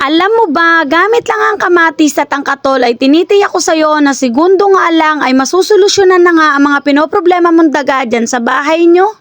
Alam mo ba, gamit lang ang kamatis at ang katol ay tinitiyak ko sa'yo na segundo nga lang ay masusolusyonan na nga ang mga pinoproblema mong daga dyan sa bahay nyo.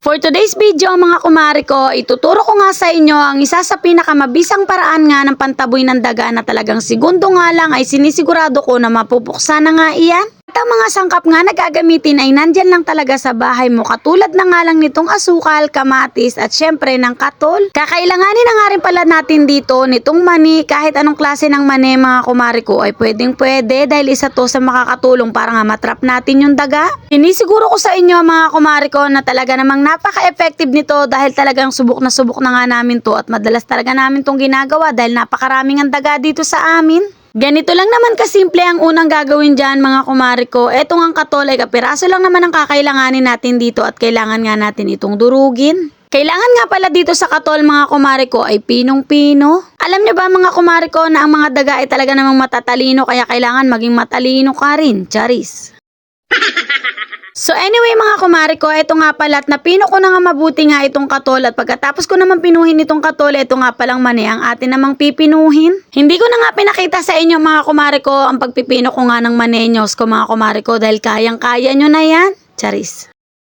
For today's video mga kumari ko, ituturo ko nga sa inyo ang isa sa pinakamabisang paraan nga ng pantaboy ng daga na talagang segundo nga lang ay sinisigurado ko na mapupuksa na nga iyan. At ang mga sangkap nga na gagamitin ay nandyan lang talaga sa bahay mo katulad na nga lang nitong asukal, kamatis at syempre ng katol. Kakailanganin na nga rin pala natin dito nitong mani kahit anong klase ng mani mga kumari ko ay pwedeng pwede dahil isa to sa makakatulong para nga matrap natin yung daga. Sinisiguro ko sa inyo mga kumari ko na talaga namang napaka-effective nito dahil talagang subok na subok na nga namin to at madalas talaga namin tong ginagawa dahil napakaraming ang daga dito sa amin. Ganito lang naman kasimple ang unang gagawin dyan mga kumari ko. Etong ang katol ay kapiraso lang naman ang kakailanganin natin dito at kailangan nga natin itong durugin. Kailangan nga pala dito sa katol mga kumari ko ay pinong-pino. Alam nyo ba mga kumari ko na ang mga daga ay talaga namang matatalino kaya kailangan maging matalino ka rin, charis. Anyway mga kumari ko, eto nga pala at napino ko na nga mabuti nga itong katol at pagkatapos ko naman pinuhin itong katol, eto nga palang mani ang atin namang pipinuhin. Hindi ko na nga pinakita sa inyo mga kumari ko ang pagpipino ko nga ng manenyos ko mga kumari ko dahil kayang-kaya nyo na yan. Charis.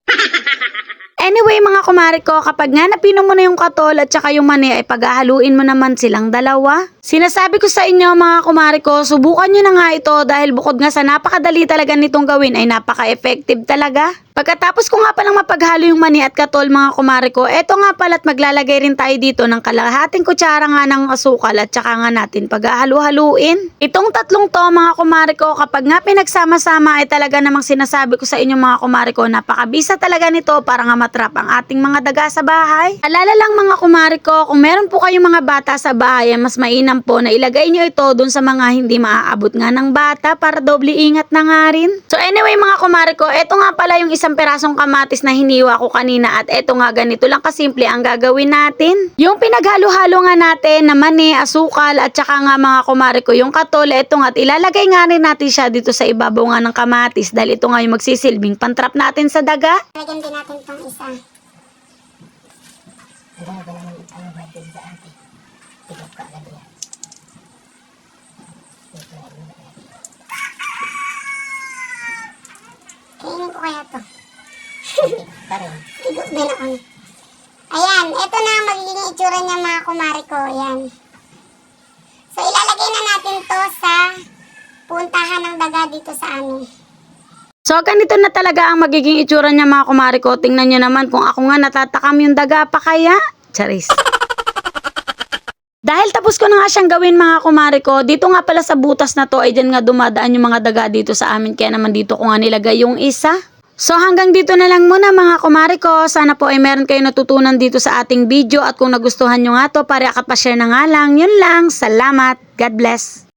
Anyway mga kumari ko, kapag nga napino mo na yung katol at saka yung mani ay paghahaluin mo naman silang dalawa. Sinasabi ko sa inyo mga kumari ko, subukan nyo na nga ito dahil bukod nga sa napakadali talaga nitong gawin ay napaka-effective talaga. Pagkatapos ko nga palang mapaghalo yung mani at katol mga kumari ko, eto nga pala't maglalagay rin tayo dito ng kalahating kutsara nga ng asukal at saka nga natin paghahalu-haluin. Itong tatlong to mga kumari ko, kapag nga pinagsama-sama ay talaga namang sinasabi ko sa inyo mga kumari ko, napakabisa talaga nito para nga matrap ang ating mga daga sa bahay. Alala lang mga kumari ko, kung meron po kayong mga bata sa bahay, ay mas mainam po na ilagay nyo ito dun sa mga hindi maaabot nga ng bata para doble ingat na nga rin. So anyway mga kumari ko, eto nga pala yung isang perasong kamatis na hiniwa ko kanina at eto nga ganito lang kasimple ang gagawin natin. Yung pinaghalo-halo nga natin na mani, asukal at saka nga mga kumari ko yung katol, eto nga at ilalagay nga rin natin siya dito sa ibabaw nga ng kamatis dahil ito nga yung magsisilbing pantrap natin sa daga. Lagyan din natin itong isa. Kainin ko kaya to. Tigot din ako. Ayan, ito na ang magiging itsura niya mga kumari ko. Ayan. So, ilalagay na natin to sa puntahan ng daga dito sa amin. So ganito na talaga ang magiging itsura niya mga kumari ko. Tingnan niyo naman kung ako nga natatakam yung daga pa kaya. Charis. Dahil tapos ko na nga siyang gawin mga kumari ko, dito nga pala sa butas na to ay dyan nga dumadaan yung mga daga dito sa amin. Kaya naman dito ko nga nilagay yung isa. So hanggang dito na lang muna mga kumari ko. Sana po ay meron kayo natutunan dito sa ating video at kung nagustuhan nyo nga to, pare pa share na nga lang. Yun lang. Salamat. God bless.